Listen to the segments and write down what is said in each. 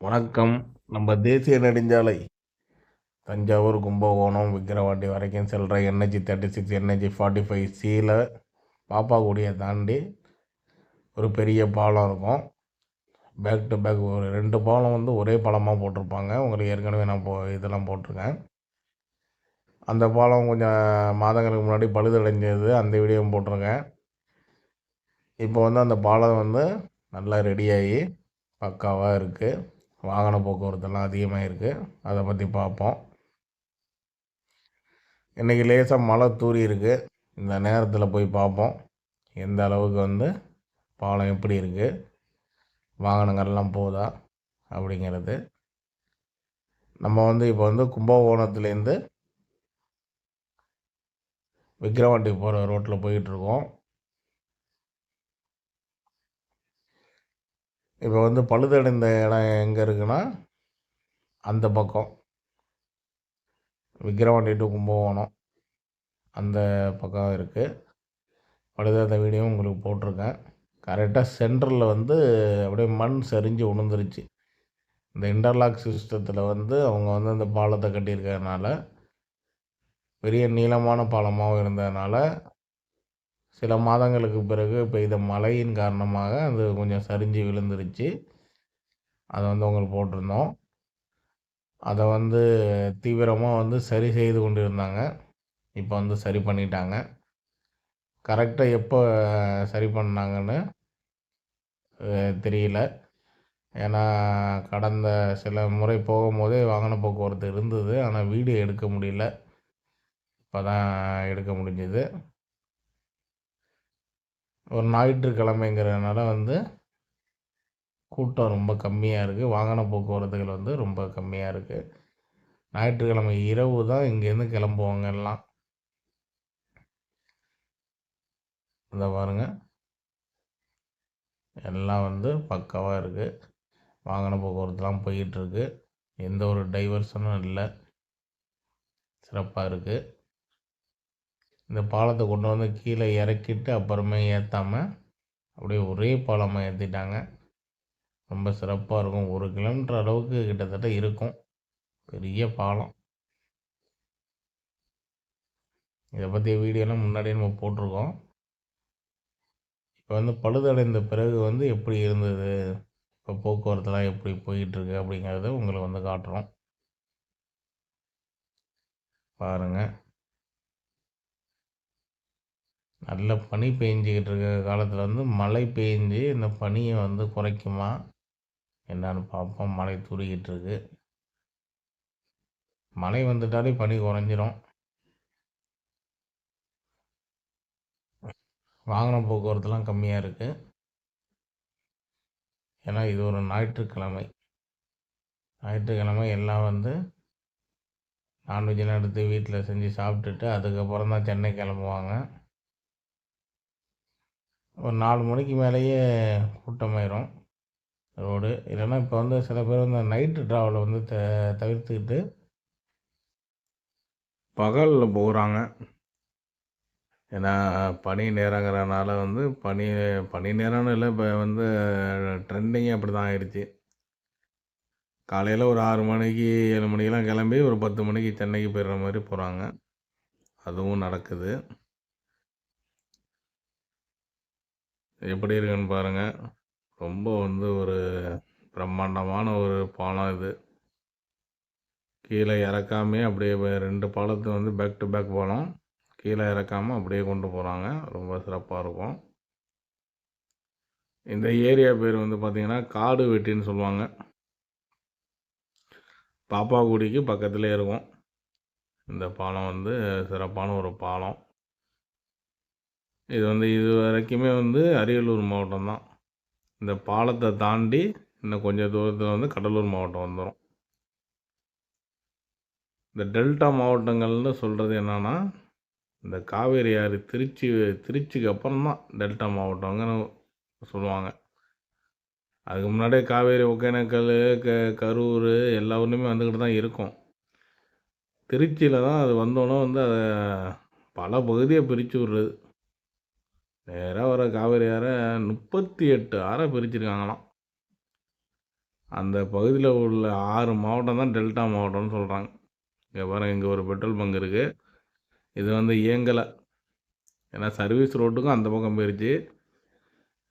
வணக்கம். நம்ம தேசிய நெடுஞ்சாலை தஞ்சாவூர் கும்பகோணம் விக்கிரவாண்டி வரைக்கும் செல்கிற NH thirty six NH forty five சியில் பாப்பாக்குடியை தாண்டி ஒரு பெரிய பாலம் இருக்கும். பேக் டு பேக் ஒரு ரெண்டு பாலம் வந்து ஒரே பாலமாக போட்டிருப்பாங்க. உங்களுக்கு ஏற்கனவே நான் போ இதெல்லாம் போட்டிருக்கேன். அந்த பாலம் கொஞ்சம் மாதங்களுக்கு முன்னாடி பழுதடைஞ்சது. அந்த வீடியோவும் போட்டிருக்கேன். இப்போ வந்து அந்த பாலம் வந்து நல்லா ரெடியாகி பக்காவாக இருக்குது வாகன போக்குவரத்தெல்லாம் அதிகமாக இருக்குது அதை பற்றி பார்ப்போம். இன்றைக்கி லேசாக மழை தூரி இருக்குது இந்த நேரத்தில் போய் பார்ப்போம். எந்த அளவுக்கு வந்து பாலம் எப்படி இருக்குது வாகனங்கள்லாம் போதா? அப்படிங்கிறது. நம்ம வந்து இப்போ வந்து கும்பகோணத்துலேருந்து விக்ரவாண்டி போகிற ரோட்டில் போயிட்டுருக்கோம் இப்போ வந்து பழுதடைந்த இடம் எங்கே இருக்குன்னா அந்த பக்கம். விக்கிரவாண்டி டு கும்பகோணம் அந்த பக்கம் இருக்குது பழுதடைந்த வீடியோ உங்களுக்கு போட்டிருக்கேன். கரெக்டாக சென்டரில் வந்து அப்படியே மண் சரிஞ்சு உணர்ந்துருச்சு. இந்த இன்டர்லாக் சிஸ்டத்தில் வந்து அவங்க வந்து அந்த பாலத்தை கட்டியிருக்கிறதுனால பெரிய நீளமான பாலமாகவும் இருந்ததுனால சில மாதங்களுக்கு பிறகு பெய்த மழையின் காரணமாக அது கொஞ்சம் சரிஞ்சு விழுந்துருச்சு. அதை வந்து உங்களுக்கு போட்டிருந்தோம். அதை வந்து தீவிரமாக வந்து சரி செய்து கொண்டு இருந்தாங்க இப்போ வந்து சரி பண்ணிட்டாங்க. கரெக்டாக எப்போ சரி பண்ணாங்கன்னு தெரியல. ஏன்னா கடந்த சில முறை போகும்போதே வாகன போக்குவரத்து இருந்தது. ஆனால் வீடியோ எடுக்க முடியல. இப்போ தான் எடுக்க முடிஞ்சது. ஒரு ஞாயிற்றுக்கிழமைங்கிறதுனால வந்து கூட்டம் ரொம்ப கம்மியாக இருக்குது வாகன போக்குவரத்துகள் வந்து ரொம்ப கம்மியாக இருக்குது ஞாயிற்றுக்கிழமை இரவு தான் இங்கேருந்து கிளம்புவாங்க எல்லாம். இந்த பாருங்கள் எல்லாம் வந்து பக்காவாக இருக்குது வாகன போக்குவரத்துலாம் போயிட்டுருக்கு எந்த ஒரு டைவர்ஷனும் இல்லை. சிறப்பாக இருக்குது இந்த பாலத்தை கொண்டு வந்து கீழே இறக்கிட்டு அப்புறமே ஏற்றாமல் அப்படியே ஒரே பாலமாக ஏற்றிட்டாங்க ரொம்ப சிறப்பாக இருக்கும். ஒரு கிலோமீட்டர் அளவுக்கு கிட்டத்தட்ட இருக்கும். பெரிய பாலம். இதை பற்றிய வீடியோலாம் முன்னாடியே நம்ம போட்டிருக்கோம். இப்போ வந்து பழுதடைந்த பிறகு வந்து எப்படி இருந்தது? இப்போ போக்குவரத்துலாம் எப்படி போயிட்டுருக்கு அப்படிங்கிறத உங்களை வந்து காட்டுறோம். பாருங்கள் நல்ல பனி பெஞ்சிக்கிட்டு இருக்க காலத்தில் வந்து மழை பெஞ்சு இந்த பனியை வந்து குறைக்குமா? என்னான்னு பார்ப்போம் மழை தூரிக்கிட்டு இருக்கு. மழை வந்துட்டாலே பனி குறைஞ்சிரும். வாகன போக்குவரத்துலாம் கம்மியாக இருக்குது ஏன்னா இது ஒரு ஞாயிற்றுக்கிழமை. ஞாயிற்றுக்கிழமை எல்லாம் வந்து நான்வெஜ்லாம் எடுத்து வீட்டில் செஞ்சு சாப்பிட்டுட்டு அதுக்கப்புறம் தான் சென்னை கிளம்புவாங்க. ஒரு நாலு மணிக்கு மேலேயே கூட்டமாயிரும். ரோடு. இல்லைன்னா இப்போ வந்து சில பேர் வந்து நைட்டு ட்ராவலை வந்து த தவிர்த்துக்கிட்டு பகலில் போகிறாங்க ஏன்னா பனி நேரங்கிறனால வந்து பனி பனி நேரம்னு இல்லை இப்போ வந்து ட்ரெண்டிங்கே அப்படி தான் ஆயிடுச்சு. காலையில் ஒரு ஆறு மணிக்கு ஏழு மணிக்கெலாம் கிளம்பி ஒரு பத்து மணிக்கு சென்னைக்கு போயிடுற மாதிரி போகிறாங்க அதுவும் நடக்குது. எப்படி இருக்குன்னு பாருங்கள் ரொம்ப வந்து ஒரு பிரம்மாண்டமான ஒரு பாலம் இது. கீழே இறக்காமே அப்படியே ரெண்டு பாலத்தை வந்து பேக் டு பேக் பாலம். கீழே இறக்காமல் அப்படியே கொண்டு போகிறாங்க ரொம்ப சிறப்பாக இருக்கும். இந்த ஏரியா பேர் வந்து பார்த்திங்கன்னா காடு வெட்டின்னு சொல்லுவாங்க. பாப்பாக்குடிக்கு பக்கத்துலேயே இருக்கும். இந்த பாலம் வந்து சிறப்பான ஒரு பாலம். இது வந்து இது வரைக்குமே வந்து அரியலூர் மாவட்டம் தான். இந்த பாலத்தை தாண்டி இன்னும் கொஞ்சம் தூரத்தில் வந்து கடலூர் மாவட்டம் வந்துடும் இந்த டெல்டா மாவட்டங்கள்னு சொல்கிறது என்னென்னா இந்த காவேரி ஆறு திருச்சி திருச்சிக்கு அப்புறம் தான் டெல்டா மாவட்டங்கன்னு சொல்லுவாங்க. அதுக்கு முன்னாடியே காவேரி ஒகேனக்கல் க கரூர் எல்லா ஊர்லேயுமே வந்துக்கிட்டு தான் இருக்கும். திருச்சியில் தான் அது வந்தோன்னே வந்து அதை பல பகுதியை பிரித்து விட்றது. நேராக வர காவேரி ஆறை முப்பத்தி எட்டு ஆறை பிரிச்சிருக்காங்களாம். அந்த பகுதியில் உள்ள ஆறு மாவட்டம் தான் டெல்டா மாவட்டம்னு சொல்கிறாங்க இங்கே பாருங்கள் இங்கே ஒரு பெட்ரோல் பங்க் இருக்குது இது வந்து இயங்கலை. ஏன்னா சர்வீஸ் ரோட்டுக்கும் அந்த பக்கம் போயிடுச்சு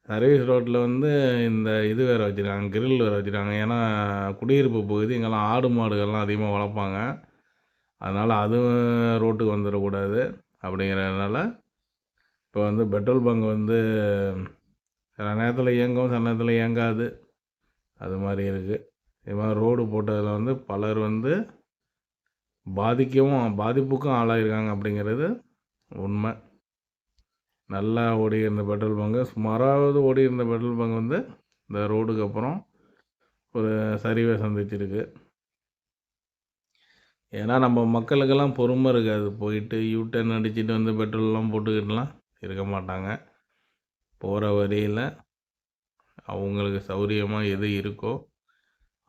சர்வீஸ் ரோட்டில் வந்து இந்த இது வேறு வச்சுருக்காங்க கிரில் வேறு வச்சுருக்காங்க. ஏன்னா குடியிருப்பு பகுதி இங்கெல்லாம் ஆடு மாடுகள்லாம் அதிகமாக வளர்ப்பாங்க. அதனால் அதுவும் ரோட்டுக்கு வந்துடக்கூடாது அப்படிங்கிறதுனால இப்போ வந்து பெட்ரோல் பங்க் வந்து சில நேரத்தில் இயங்கும் சில நேரத்தில் இயங்காது. அது மாதிரி இருக்குது இது மாதிரி ரோடு போட்டதில் வந்து பலர் வந்து பாதிக்கவும் பாதிப்புக்கும் ஆளாயிருக்காங்க அப்படிங்கிறது உண்மை. நல்லா ஓடி இருந்த பெட்ரோல் பங்கு சுமாராவது ஓடி இருந்த பெட்ரோல் பங்க் வந்து இந்த ரோடுக்கு அப்புறம் ஒரு சரிவை சந்திச்சிருக்கு. ஏன்னா நம்ம மக்களுக்கெல்லாம் பொறுமை இருக்காது. போயிட்டு யூ டர்ன் அடிச்சுட்டு வந்து பெட்ரோல்லாம் போட்டுக்கிட்டுலாம் இருக்க மாட்டாங்க. போகிற வழியில் அவங்களுக்கு சௌரியமாக எது இருக்கோ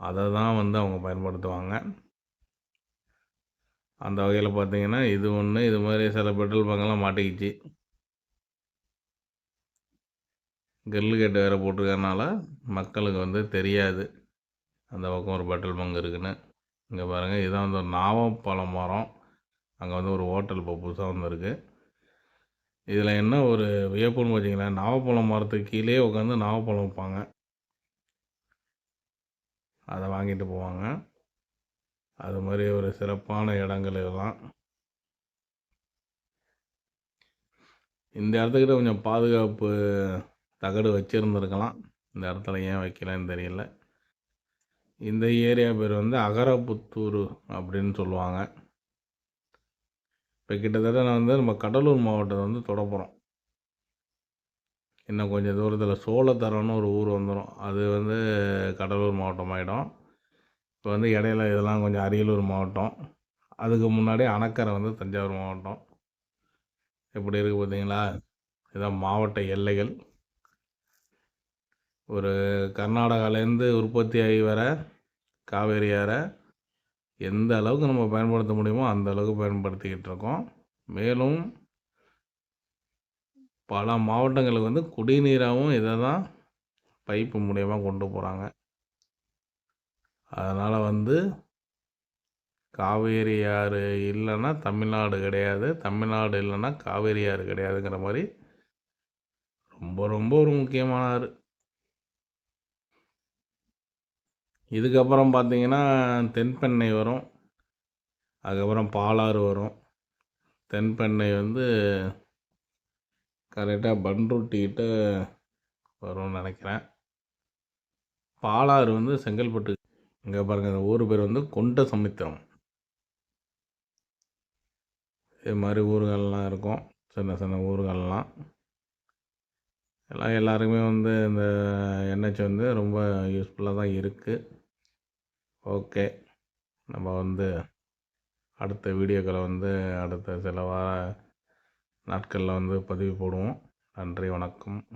அதை தான் வந்து அவங்க பயன்படுத்துவாங்க. அந்த வகையில் பார்த்தீங்கன்னா இது ஒன்று இது மாதிரி சில பெட்ரோல் பங்கெல்லாம் மாட்டிக்கிச்சு. கிரில் கேட்டு வேறு போட்டிருக்கறனால மக்களுக்கு வந்து தெரியாது. அந்த பக்கம் ஒரு பெட்ரோல் பங்க் இருக்குன்னு. இங்கே பாருங்கள் இதுதான் வந்து ஒரு நாவப்பழம் மரம். அங்கே வந்து ஒரு ஹோட்டல் இப்போ புதுசாக வந்துருக்கு. இதில் என்ன ஒரு வியப்புன்னு பார்த்தீங்களேன் நாவப்பழம் மரத்துக்கு கீழே உட்காந்து நாவப்பழம் வைப்பாங்க அதை வாங்கிட்டு போவாங்க. அது மாதிரி ஒரு சிறப்பான இடங்கள் இதெல்லாம். இந்த இடத்துக்கிட்ட கொஞ்சம் பாதுகாப்பு தகடு வச்சுருந்துருக்கலாம். இந்த இடத்துல ஏன் வைக்கலன்னு தெரியல. இந்த ஏரியா பேர் வந்து அகரபுத்தூர் அப்படின்னு சொல்லுவாங்க. இப்போ கிட்டத்தட்ட நான் வந்து நம்ம கடலூர் மாவட்டத்தை வந்து தொடப்புறோம் இன்னும் கொஞ்சம் தூரத்தில் சோழத்தரம்னு ஒரு ஊர் வந்துடும் அது வந்து கடலூர் மாவட்டம் ஆகிடும் இப்போ வந்து இடையில இதெல்லாம் கொஞ்சம் அரியலூர் மாவட்டம். அதுக்கு முன்னாடி அணக்கரை வந்து தஞ்சாவூர் மாவட்டம். எப்படி இருக்குது பார்த்தீங்களா? இதுதான் மாவட்ட எல்லைகள். ஒரு கர்நாடகாலேருந்து உற்பத்தி ஆகி வர காவேரி ஆற எந்த அளவுக்கு நம்ம பயன்படுத்த முடியுமோ அந்த அளவுக்கு பயன்படுத்திக்கிட்டு இருக்கோம். மேலும் பல மாவட்டங்களுக்கு வந்து குடிநீராகவும் இதை தான் பைப்பு மூலயமா கொண்டு போகிறாங்க அதனால் வந்து காவேரி ஆறு இல்லைன்னா தமிழ்நாடு கிடையாது. தமிழ்நாடு இல்லைன்னா காவேரி ஆறு கிடையாதுங்கிற மாதிரி ரொம்ப ரொம்ப ஒரு முக்கியமான ஆறு. இதுக்கப்புறம் பார்த்தீங்கன்னா தென்பெண்ணை வரும். அதுக்கப்புறம் பாலாறு வரும். தென்பெண்ணை வந்து கரெக்டாக பண்ருட்டிக்கிட்ட வரும்னு நினைக்கிறேன். பாலாறு வந்து செங்கல்பட்டு. இங்கே பாருங்கள் இந்த ஊர் பேர் வந்து கொண்ட சமுத்திரம் இது மாதிரி ஊர்கள்லாம் இருக்கும். சின்ன சின்ன ஊர்கள்லாம். எல்லாம் எல்லாருக்குமே வந்து இந்த என்ஹெச் வந்து ரொம்ப யூஸ்ஃபுல்லாக தான் இருக்குது ஓகே. நம்ம வந்து அடுத்த வீடியோக்களை வந்து அடுத்த சில வார நாட்களில் வந்து பதிவு போடுவோம். நன்றி வணக்கம்.